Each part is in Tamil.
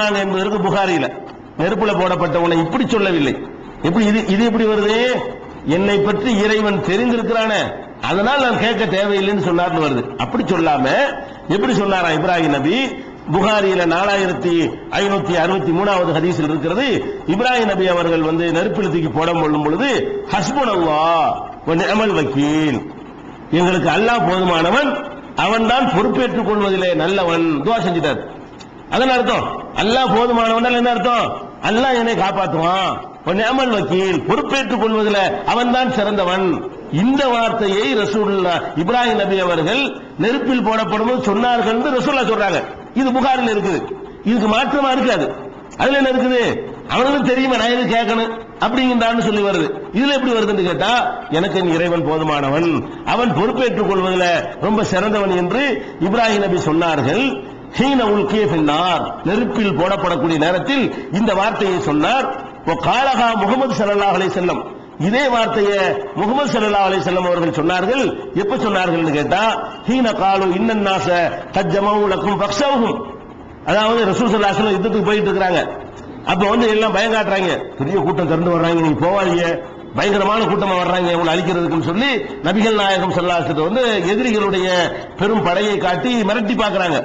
என்பதற்கு புகாரியில. நெருப்புல போடப்பட்டவனை இப்படி சொல்லவில்லை. எப்படி இது இது எப்படி வருது? என்னை பற்றி இறைவன் தெரிந்திருக்கிறானே. அதனால் நான் கேட்க தேவையில்லைன்னு சொன்னார்னு வருது. அப்படி சொல்லாம எப்படி சொன்னாரா இப்ராஹிம் நபி? புகாரியில நாலாயிரத்தி ஐநூத்தி அறுபத்தி மூணாவது ஹதீஸில் இருக்கிறது இப்ராஹிம் நபி அவர்கள் வந்து நெருப்பில் தூக்கி போட கொள்ளும் பொழுது ஹஸ்புன் அல்லா அமல் வக்கீல். எங்களுக்கு அல்லாஹ் போதுமானவன் அவன்தான் பொறுப்பேற்றுக் கொள்வதிலே நல்லவன். துவா செஞ்சிட்டார். அதன் அர்த்தம்? அல்லாஹ் போதுமானவன் என்ன அர்த்தம்? அல்லாஹ் என்னை காப்பாற்றுவான். உன் அமல் வக்கீல் பொறுப்பேற்றுக் கொள்வதில் அவன்தான் சிறந்தவன். இந்த வார்த்தையை ரசூல்லா இப்ராஹிம் நபி அவர்கள் நெருப்பில் போடப்படும் சொன்னார்கள் என்று ரசூல்லா சொல்றாங்க. இது புகாரில் இருக்குது. இதுக்கு மாற்றமா இருக்காது. அதுல என்ன இருக்குது? அவனுக்கு தெரியுமா நான் எது கேட்கணும்? அப்படிங்கிறான்னு சொல்லி வருது. இதுல எப்படி வருதுன்னு கேட்டா எனக்கு என் இறைவன் போதுமானவன். அவன் பொறுப்பேற்றுக் கொள்வதில் ரொம்ப சிறந்தவன் என்று இப்ராஹிம் நபி சொன்னார்கள். ஹீன உல்கே பின்னார் நெருப்பில் போடப்படக்கூடிய நேரத்தில் இந்த வார்த்தையை சொன்னார். காலகா முகமது சல்லா அலை செல்லம் இதே வார்த்தையை முகமது சல்லா அலை செல்லம் அவர்கள் சொன்னார்கள். எப்ப சொன்னார்கள்னு கேட்டா ஹீன காலு இன்னன்னாச கஜ்ஜமவு லக்கும் அதாவது ரசூல் ஸல்லல்லாஹு யுத்தத்துக்கு போயிட்டு இருக்கிறாங்க. அப்ப வந்து எல்லாம் பயம் காட்டுறாங்க. பெரிய கூட்டம் திறந்து வர்றாங்க நீங்க போவாதீங்க. பயங்கரமான கூட்டமா வர்றாங்க உங்களை அழிக்கிறதுக்குன்னு சொல்லி நபிகள் நாயகம் ஸல்லல்லாஹு வந்து எதிரிகளுடைய பெரும் படையை காட்டி மிரட்டி பாக்குறாங்க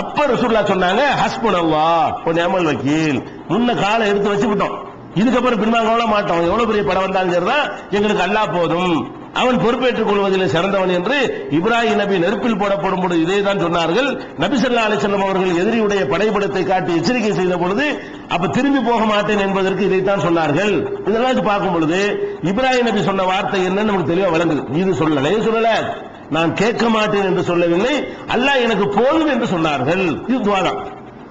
அப்ப ரசூல்லா சொன்னாங்க ஹஸ்பன் அல்லா கொஞ்சம் அமல் வக்கீல் முன்ன காலை எடுத்து வச்சுக்கிட்டோம். இதுக்கப்புறம் பின்வாங்க மாட்டோம். எவ்வளவு பெரிய படம் வந்தாலும் சரிதான் எங்களுக்கு அல்லா போதும். அவன் பொறுப்பேற்றுக் கொள்வதில் சிறந்தவன் என்று இப்ராஹிம் நபி நெருப்பில் போடப்படும் பொழுது இதே தான் சொன்னார்கள் நபிசல்லா அலிசல்லம் அவர்கள் எதிரியுடைய படைபடத்தை காட்டி எச்சரிக்கை செய்த பொழுது அப்ப திரும்பி போக மாட்டேன் என்பதற்கு இதைத்தான் சொன்னார்கள். இதெல்லாம் பார்க்கும் பொழுது இப்ராஹிம் நபி சொன்ன வார்த்தை என்னன்னு நமக்கு தெளிவா விளங்குது. இது சொல்லலையே சொல்லல? நான் கேட்க மாட்டேன் என்று சொல்லவில்லை. அல்லாஹ் எனக்கு போதும் என்று சொன்னார்கள். இது துவாதான்.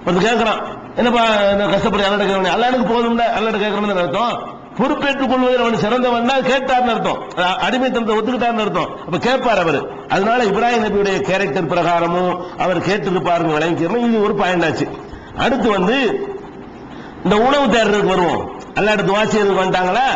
கொஞ்சம் கேட்கிறான். என்னப்பா நான் கஷ்டப்பட்டு அல்லாட்ட கேட்கணும் அல்ல எனக்கு போதும்ல. அல்லாட்ட கேட்கணும்னு அர்த்தம்? பொறுப்பேற்றுக் கொள்வதில் அவன் சிறந்தவன் தான் கேட்டார்னு அர்த்தம். அடிமைத்தனத்தை ஒத்துக்கிட்டார்னு அர்த்தம். அப்ப கேட்பார் அவர். அதனால இப்ராஹிம் நபியுடைய கேரக்டர் பிரகாரமும் அவர் கேட்டிருப்பாருங்க விளங்கிக்கணும் இது ஒரு பாயிண்ட் ஆச்சு. அடுத்து வந்து இந்த உணவு தேடுறதுக்கு வருவோம். அல்லாட்ட துவா செய்யறதுக்கு வந்துட்டாங்களா?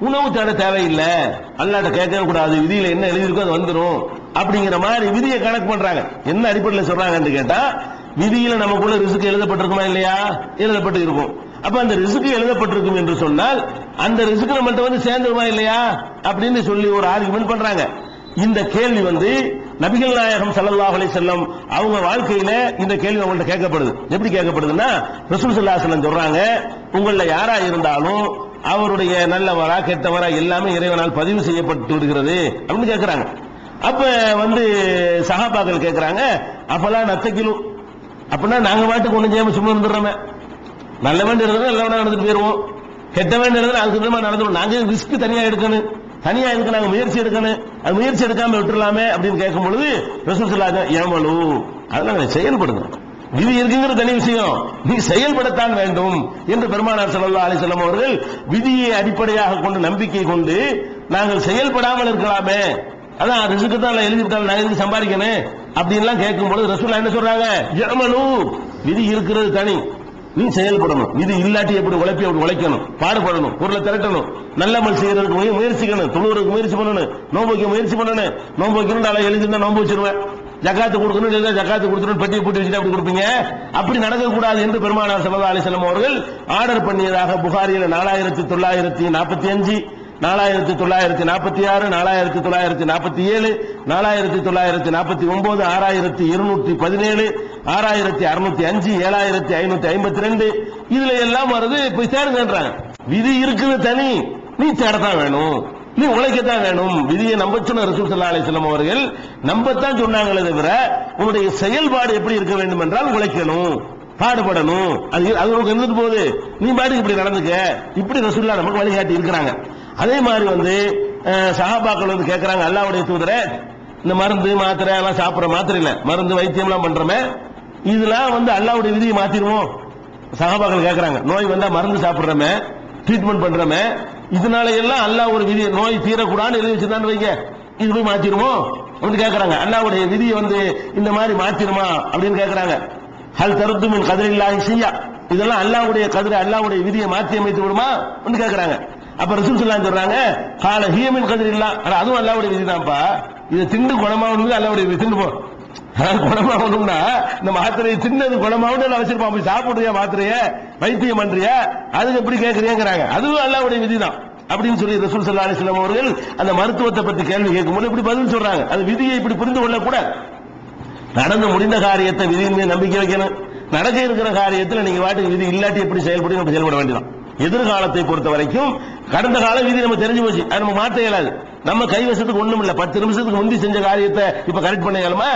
உணவு தேட தேவையில்லை. அல்லாட்ட கேட்கவே கூடாது. விதியில் என்ன எழுதியிருக்கோ அது வந்துடும் அப்படிங்கிற மாதிரி விதியை கணக்கு பண்றாங்க. என்ன அடிப்படையில் சொல்றாங்கன்னு கேட்டா விதியில நமக்குள்ள ரிசுக்கு எழுதப்பட்டிருக்குமா இல்லையா? எழுதப்பட்டு இருக்கும். அப்ப அந்த ரிசுக்கு எழுதப்பட்டிருக்கும் என்று சொன்னால் அந்த ரிசுக்கு நம்மள்ட்ட வந்து சேர்ந்துருமா இல்லையா? அப்படின்னு சொல்லி ஒரு ஆர்குமெண்ட் பண்றாங்க. இந்த கேள்வி வந்து நபிகள் நாயகம் ஸல்லல்லாஹு அலி செல்லம் அவங்க வாழ்க்கையில இந்த கேள்வி அவங்கள்ட்ட கேட்கப்படுது. எப்படி கேட்கப்படுதுன்னா ரசூல் சல்லா செல்லம் சொல்றாங்க உங்கள யாரா இருந்தாலும் அவருடைய நல்லவரா கெட்டவரா எல்லாமே இறைவனால் பதிவு செய்யப்பட்டு விடுகிறது. அப்படின்னு கேட்கறாங்க அப்ப வந்து சகாபாக்கள் கேட்கறாங்க அப்பெல்லாம் நத்தக்கிலு அப்படின்னா நாங்க பாட்டுக்கு ஒண்ணு செய்யாம சும்மா இருந்துடுறோமே. நல்லவன் இருந்தா நல்லவனா நடந்துட்டு போயிருவோம். கெட்டவன் இருந்தா அதுக்கு விதமா நடந்துடும் நாங்க ரிஸ்க் தனியா எடுக்கணும்? தனியா இருக்கு நாங்க முயற்சி எடுக்கணும்? அது முயற்சி எடுக்காம விட்டுறலாமே அப்படின்னு கேட்கும் பொழுது ரசூல் சொல்லாங்க ஏமலு. அதெல்லாம் நீங்க செயல்படுங்க விதி இருக்குங்கிற தனி விஷயம். நீ செயல்படத்தான் வேண்டும் என்று பெருமானார் ஸல்லல்லாஹு அலிசல்லாம் அவர்கள் விதியை அடிப்படையாக கொண்டு நம்பிக்கை கொண்டு நாங்கள் செயல்படாமல் இருக்கலாமே அதான் ரிசுக்கு தான் நான் விட்டாலும் நான் எதுக்கு சம்பாதிக்கணும்? அப்படின்லாம் கேட்கும் பொழுது ரசூலா என்ன சொல்றாங்க? ஜமனு விதி இருக்கிறது தனி. நீ செயல்படணும். இது இல்லாட்டி எப்படி உழைப்பி அப்படி உழைக்கணும்? பாடுபடணும் பொருளை திரட்டணும். நல்ல மல் செய்யறதுக்கு முயற்சிக்கணும். தொழுவதுக்கு முயற்சி பண்ணணும். நோன்பு வைக்க முயற்சி பண்ணணும். நோன்பு வைக்கணும் நல்லா எழுதிருந்தா நோன்பு வச்சிருவேன். ஜக்காத்து கொடுக்கணும் இல்லை ஜக்காத்து கொடுத்துரும் பெட்டியை போட்டு வச்சுட்டு அப்படி கொடுப்பீங்க? அப்படி நடக்கக்கூடாது என்று பெருமானார் சல்லா அலிசல்லம் அவர்கள் ஆர்டர் பண்ணியதாக புகாரியில் நாலாயிரத்தி தொள்ளாயிரத்தி நாற்பத்தி அஞ்சு நாலாயிரத்தி தொள்ளாயிரத்தி நாற்பத்தி ஆறு நாலாயிரத்தி தொள்ளாயிரத்தி நாற்பத்தி ஏழு நாலாயிரத்தி தொள்ளாயிரத்தி நாற்பத்தி ஒன்பது ஆறாயிரத்தி இருநூற்றி பதினேழு ஆறாயிரத்தி அறுநூத்தி அஞ்சு ஏழாயிரத்தி ஐநூத்தி ஐம்பத்தி ரெண்டு. இதுல எல்லாம் வருது போய் சேருங்கன்றாங்க. விதி இருக்குது தனி. நீ தேடத்தான் வேணும். நீ உழைக்கத்தான் வேணும். விதியை நம்ப சொன்ன ரசூசல்லா அலிஸ்லாம் அவர்கள் நம்பத்தான் சொன்னாங்களே தவிர உன்னுடைய செயல்பாடு எப்படி இருக்க வேண்டும் என்றால் உழைக்கணும் பாடுபடணும். அது அது உனக்கு இருந்துட்டு போகுது. நீ பாட்டுக்கு இப்படி நடந்துக்க. இப்படி ரசூல்லா நமக்கு வழிகாட்டி இருக்கிறாங்க. அதே மாதிரி வந்து சகாபாக்கள் வந்து கேட்கிறாங்க அல்லாவுடைய தூதரே இந்த மருந்து மாத்திரை எல்லாம் சாப்பிட்ற மாத்திரை இல்ல. மருந்து வைத்தியம் எல்லாம் பண்றோமே. இதெல்லாம் வந்து அல்லாவுடைய விதியை மாத்திருவோம் சகாபாக்கள் கேட்கறாங்க நோய் வந்தா மருந்து சாப்பிட்றோமே ட்ரீட்மெண்ட் பண்றோமே. இதனால எல்லாம் அல்லாஹ் ஒரு விதி நோய் தீரக்கூடாதுன்னு எழுதி வச்சிருந்தான்னு வைங்க. இது போய் மாத்திருமோ அப்படின்னு கேட்கறாங்க அல்லாவுடைய விதியை வந்து இந்த மாதிரி மாத்திருமா அப்படின்னு கேட்கறாங்க ஹல் தருத்து மின் கதிரில்லாஹி செய்யா இதெல்லாம் அல்லாவுடைய கதிரை அல்லாவுடைய விதியை மாற்றி அமைத்து விடுமா? அப்படின்னு கேட்கறாங்க அப்ப ரசூல் ஸல்லல்லாஹு சொல்றாங்க கால ஹியமின் கதிரில்லா. ஆனா அதுவும் அல்லாவுடைய விதி தான்ப்பா. இதை திண்டு குணமாகணும் அல்லாவுடைய விதி. திண்டு போ. அதாவது குணமாகணும்னா இந்த மாத்திரையை சின்னது குணமாகணும் எல்லாம் வச்சிருப்பான். போய் சாப்பிடுறியா மாத்திரைய? வைத்தியம் பண்றியா? அதுக்கு எப்படி கேட்கறியாங்கிறாங்க அதுவும் அல்லாவுடைய விதிதான் அப்படின்னு சொல்லி ரசூல் சல்லா அலிஸ்லாம் அவர்கள் அந்த மருத்துவத்தை பத்தி கேள்வி கேட்கும்போது இப்படி பதில் சொல்றாங்க. அது விதியை இப்படி புரிந்து கொள்ளக்கூடாது. நடந்து முடிந்த காரியத்தை விதியின் மீது நம்பிக்கை வைக்கணும். நடக்க இருக்கிற காரியத்தில் நீங்க வாட்டுக்கு விதி இல்லாட்டி எப்படி செயல்படும் நம்ம செயல்பட வேண்டியதான் எதிர்காலத்தை பொறுத்த வரைக்கும் கடந்த கால விதி நம்ம தெரிஞ்சு போச்சு. அது நம்ம மாற்ற இயலாது. நம்ம கைவசத்துக்கு ஒண்ணும் இல்ல. பத்து நிமிஷத்துக்கு முந்தி செஞ்ச காரியத்தை இப்ப கரெக்ட் பண்ண இயலுமா?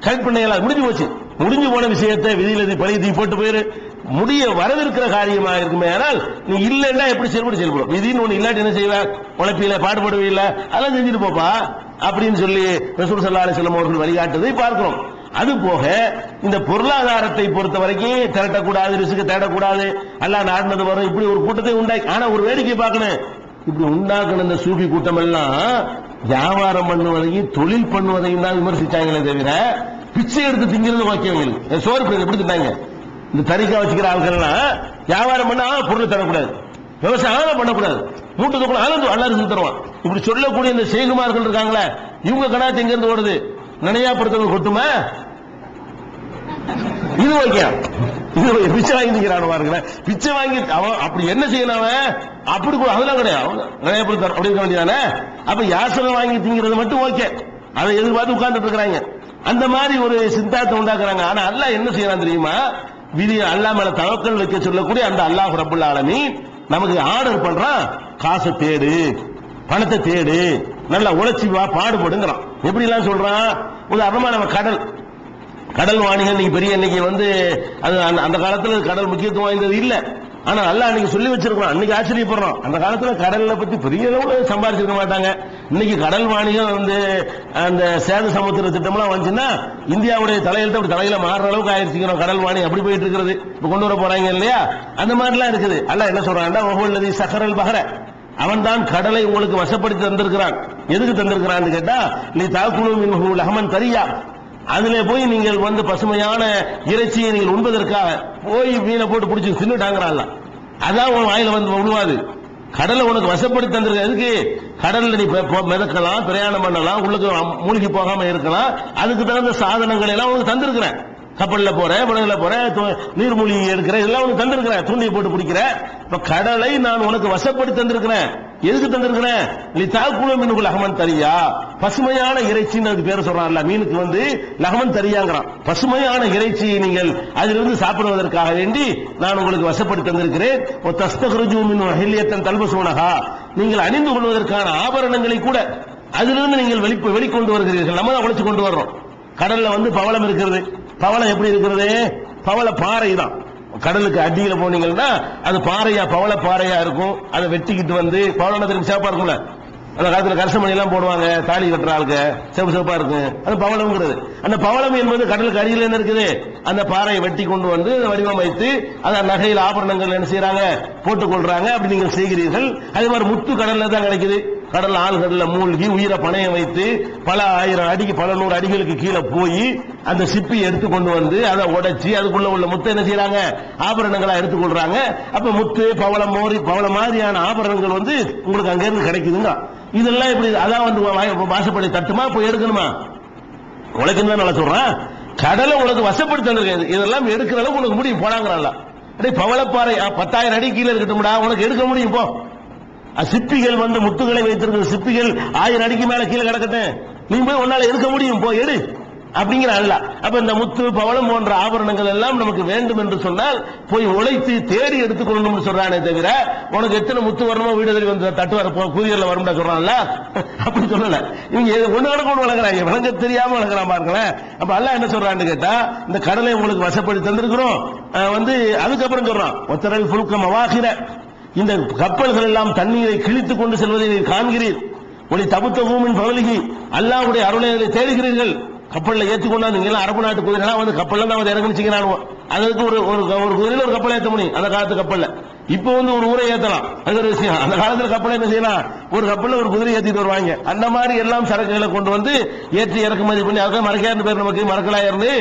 கரெக்ட் பண்ண இயலாது. முடிஞ்சு போச்சு. முடிஞ்சு போன விஷயத்தை விதியில இது பழைய தீ போட்டு போயிரு. முடிய வரவிருக்கிற காரியமா இருக்குமே. ஆனால் நீ இல்லைன்னா எப்படி செயல்பட்டு செயல்படும்? விதின்னு ஒண்ணு இல்லாட்டி என்ன செய்வ? உழைப்பில பாடுபடுவீல்ல அதெல்லாம் செஞ்சுட்டு போப்பா. அப்படின்னு சொல்லி ரசூல் சல்லா அலிஸ்லாம் அவர்கள் வழிகாட்டுதை பார்க்கிறோம். அது போக இந்த பொருளாதாரத்தை பொறுத்த வரைக்கும் திரட்டக்கூடாது ரிசுக்கு தேடக்கூடாது. அல்ல நாடுனது வரும். இப்படி ஒரு கூட்டத்தை உண்டாக்கி ஆனா ஒரு வேடிக்கை பார்க்கணும். இப்படி உண்டாக்கின இந்த சூஃபி கூட்டம் எல்லாம் வியாபாரம் பண்ணுவதையும் தொழில் பண்ணுவதையும் தான் விமர்சிச்சாங்களே தவிர பிச்சை எடுத்து திங்கிறது ஓகே சோறு எப்படி திட்டாங்க? இந்த தறிக்கா வச்சுக்கிற ஆள்கள்லாம் வியாபாரம் பண்ணா பொருள் தரக்கூடாது. விவசாயம் பண்ணக்கூடாது. மூட்டத்துக்குள்ள கூட ஆனந்து தருவான். இப்படி சொல்லக்கூடிய இந்த செய்குமார்கள் இருக்காங்களே இவங்க கடாத்து எங்க இருந்து ஓடுது? நினையாப்படுத்தவங்க கொட்டுமா? இது வைக்க இது பிச்சை வாங்கி நிக்கிறான் பிச்சை வாங்கி அவன் அப்படி என்ன செய்யணும் அவன்? அப்படி கூட அதெல்லாம் கிடையாது. அவன் நினையாப்படுத்த அப்படி இருக்க வேண்டியதானே? அப்ப யாசனை வாங்கி திங்கிறது மட்டும் ஓகே. அதை எதிர்பார்த்து உட்கார்ந்துட்டு இருக்கிறாங்க அந்த மாதிரி ஒரு சித்தாத்தை உண்டாக்குறாங்க. ஆனா அல்லாஹ் என்ன செய்யறான் தெரியுமா? விதி அல்லாஹ் மேல தவக்கல் வைக்க சொல்லக்கூடிய அந்த அல்லாஹ் ரபுல் ஆலமி நமக்கு ஆர்டர் பண்றான். காசை தேடு பணத்தை தேடு. நல்லா உழைச்சி வா பாடுபடுங்கிறான். எப்படி எல்லாம் சொல்றான்? உதாரணமா நம்ம கடல். கடல் வாணிகம் இன்னைக்கு பெரிய இன்னைக்கு வந்து அது அந்த- அந்த காலத்துல கடல் முக்கியத்துவம் வாய்ந்தது இல்ல. ஆனா நல்லா அன்னைக்கு சொல்லி வச்சிருக்கோம் அன்னைக்கு ஆச்சரியப்படுறோம். அந்த காலத்துல கடல்ல பத்தி பெரிய அளவுல சம்பாதிச்சிருக்க மாட்டாங்க. இன்னைக்கு கடல் வாணிகம் வந்து அந்த சேத சமுத்திர திட்டம்லாம் வந்துச்சுன்னா இந்தியாவுடைய தலையெழுத்து அப்படி தலையில மாறுற அளவுக்கு ஆயிடுச்சுக்கிறோம் கடல் வாணி அப்படி போயிட்டு இருக்கிறது இப்ப கொண்டு வர போறாங்க இல்லையா? அந்த மாதிரிலாம் இருக்குது. அல்ல என்ன சொல்றான்டா ஒவ்வொரு சகரல் பகர அவன் தான் கடலை உங்களுக்கு வசப்படுத்தி தந்திருக்கிறான். எதுக்கு தந்திருக்கிறான்னு கேட்டா நீ தாக்குழு மின்ஹு லஹமன் தரியா. அதிலே போய் நீங்கள் வந்து பசுமையான இறைச்சியை நீங்கள் உண்பதற்காக போய் மீனை போட்டு பிடிச்சி தின்னுட்டாங்கிறான்ல. அதான் உன் வாயில வந்து விழுவாது கடலை உனக்கு வசப்படுத்தி தந்திருக்க எதுக்கு? கடல்ல நீ மிதக்கலாம் பிரயாணம் பண்ணலாம் உள்ளுக்கு மூழ்கி போகாம இருக்கலாம். அதுக்கு தகுந்த சாதனங்களை எல்லாம் உனக்கு தந்திருக்கிறேன். கப்பல்ல போற படகுல போற நீர்மூழ்கி எடுக்கிற இதெல்லாம் உனக்கு தந்திருக்கிறேன் தூண்டியை போட்டு பிடிக்கிற. இப்ப கடலை நான் உனக்கு வசப்படுத்தி தந்திருக்கிறேன். எதுக்கு தந்திருக்கிறேன்? நீ தாக்குழு மீனுக்கு லகமன் தரியா? பசுமையான இறைச்சின்னு அதுக்கு பேர் சொல்றான்ல. மீனுக்கு வந்து லகமன் தரியாங்கிறான். பசுமையான இறைச்சியை நீங்கள் அதிலிருந்து சாப்பிடுவதற்காக வேண்டி நான் உங்களுக்கு வசப்படுத்தி தந்திருக்கிறேன். ஓ தஸ்தகருஜு மின் ஹில்யத்தன் தல்பசூனகா நீங்கள் அணிந்து கொள்வதற்கான ஆபரணங்களை கூட அதிலிருந்து நீங்கள் வெளி வெளிக்கொண்டு வருகிறீர்கள். நம்ம தான் உழைச்சு கொண்டு வர்றோம். கடல்ல வந்து பவளம் இருக்கிறது. பவளம் எப்படி இருக்கிறது? பவள பாறை தான் கடலுக்கு அடியில் போனீங்கன்னா அது பாறையா பவள பாறையா இருக்கும். அதை வெட்டிக்கிட்டு வந்து பவளத்திற்கு சேப்பா இருக்கும்ல? அந்த காலத்தில் கரசமணி எல்லாம் போடுவாங்க. தாலி கட்டுற ஆளுக்கு சிவப்பு செப்பா இருக்கும். அது பவளம்ங்கிறது. அந்த பவளம் என்பது கடலுக்கு அடியில் என்ன இருக்குது? அந்த பாறையை வெட்டி கொண்டு வந்து வடிவமைத்து அதை நகையில் ஆபரணங்கள் என்ன செய்யறாங்க போட்டுக் கொள்றாங்க. அப்படி நீங்கள் செய்கிறீர்கள். அதே மாதிரி முத்து கடல்ல தான் கிடைக்குது. கடல் ஆழ்கடல்ல மூழ்கி உயிரை பணையம் வைத்து பல ஆயிரம் அடிக்கு பல நூறு அடிகளுக்கு கீழே போய் அந்த சிப்பி எடுத்து கொண்டு வந்து அதை உடைச்சி அதுக்குள்ள உள்ள முத்தை என்ன செய்யறாங்க ஆபரணங்களா எடுத்துக்கொள்றாங்க அப்ப முத்து பவளம் மோரி பவளம் மாதிரியான ஆபரணங்கள் வந்து உங்களுக்கு அங்க இருந்து கிடைக்குதுங்க. இதெல்லாம் இப்படி அதான் வந்து வா- வாசப்படி தட்டுமா? போய் எடுக்கணுமா? உனக்கு தான் நல்லா சொல்றேன். கடலை உனக்கு வசப்படுத்த இதெல்லாம் எடுக்கிற அளவுக்கு உனக்கு முடியும். போனாங்கிறான்ல அடே பவளப்பாறை பத்தாயிரம் அடி கீழே இருக்கட்டும்டா. உனக்கு எடுக்க முடியும் போ. சிப்பிகள் வந்து முத்துகளை வைத்திருக்கிற சிப்பிகள் ஆயிரம் அடிக்கு மேல கீழே கிடக்கட்டேன் நீ போய் உன்னால எடுக்க முடியும். போய் எடு. அப்படிங்கிற அல்ல அப்ப இந்த முத்து பவளம் போன்ற ஆபரணங்கள் எல்லாம் நமக்கு வேண்டும் என்று சொன்னால் போய் உழைத்து தேடி எடுத்துக்கொள்ளணும்னு சொல்றானே தவிர உனக்கு எத்தனை முத்து வரணுமோ வீடு தேடி வந்து தட்டு வர கூதியர்ல வரும்டா சொல்றான்ல. அப்படி சொல்லல. இவங்க ஒண்ணு கணக்கு ஒண்ணு வளர்க்குறாங்க. வழங்க தெரியாம வளர்க்குறான் பாருங்களேன். அப்ப அல்ல என்ன சொல்றான்னு கேட்டா இந்த கடலை உங்களுக்கு வசப்படி தந்திருக்கிறோம். வந்து அதுக்கப்புறம் சொல்றான். ஒத்தரல் புழுக்கம் அவாகிற இந்த கப்பல்கள் எல்லாம் தண்ணீரை கிழித்துக் கொண்டு செல்வதை நீர் காண்கிறீர். ஒளி தபுத்த பூமின் பவலிகி அல்லாவுடைய அருளை தேடுகிறீர்கள். கப்பல்ல ஏற்றுக்கொண்டா நீங்க எல்லாம் அரபு நாட்டு குதிரைலாம் வந்து கப்பல்ல தான் வந்து இறங்குச்சிக்கிறானுவோ அதுக்கு ஒரு ஒரு குதிரையில் குதிரையில ஒரு கப்பல் ஏற்ற முடியும். அந்த காலத்து கப்பல்ல. இப்போ வந்து ஒரு ஊரை ஏத்தலாம். அது ஒரு விஷயம். அந்த காலத்துல கப்பல் என்ன செய்யலாம்? ஒரு கப்பல்ல ஒரு குதிரை ஏத்திட்டு வருவாங்க. அந்த மாதிரி எல்லாம் சரக்குகளை கொண்டு வந்து ஏற்றி இறக்குமதி பண்ணி அதுக்கு மறக்காயிருந்து பேர் நமக்கு மறக்கலா இருந்து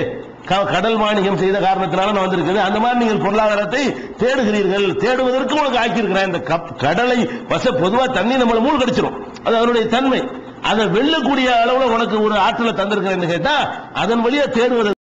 கடல் மாணிகம் செய்த காரணத்தினால நான் வந்திருக்கிறது. அந்த மாதிரி நீங்கள் பொருளாதாரத்தை தேடுகிறீர்கள். தேடுவதற்கு உங்களுக்கு ஆக்கியிருக்கிறேன். இந்த கப்- கடலை வச பொதுவா தண்ணி நம்மள மூழ்கடிச்சிரும். அது அதனுடைய தன்மை. அதை வெல்லக்கூடிய அளவுல உனக்கு ஒரு ஆற்றலை தந்திருக்கிறேன்னு கேட்டா அதன் வழியா தேடுவது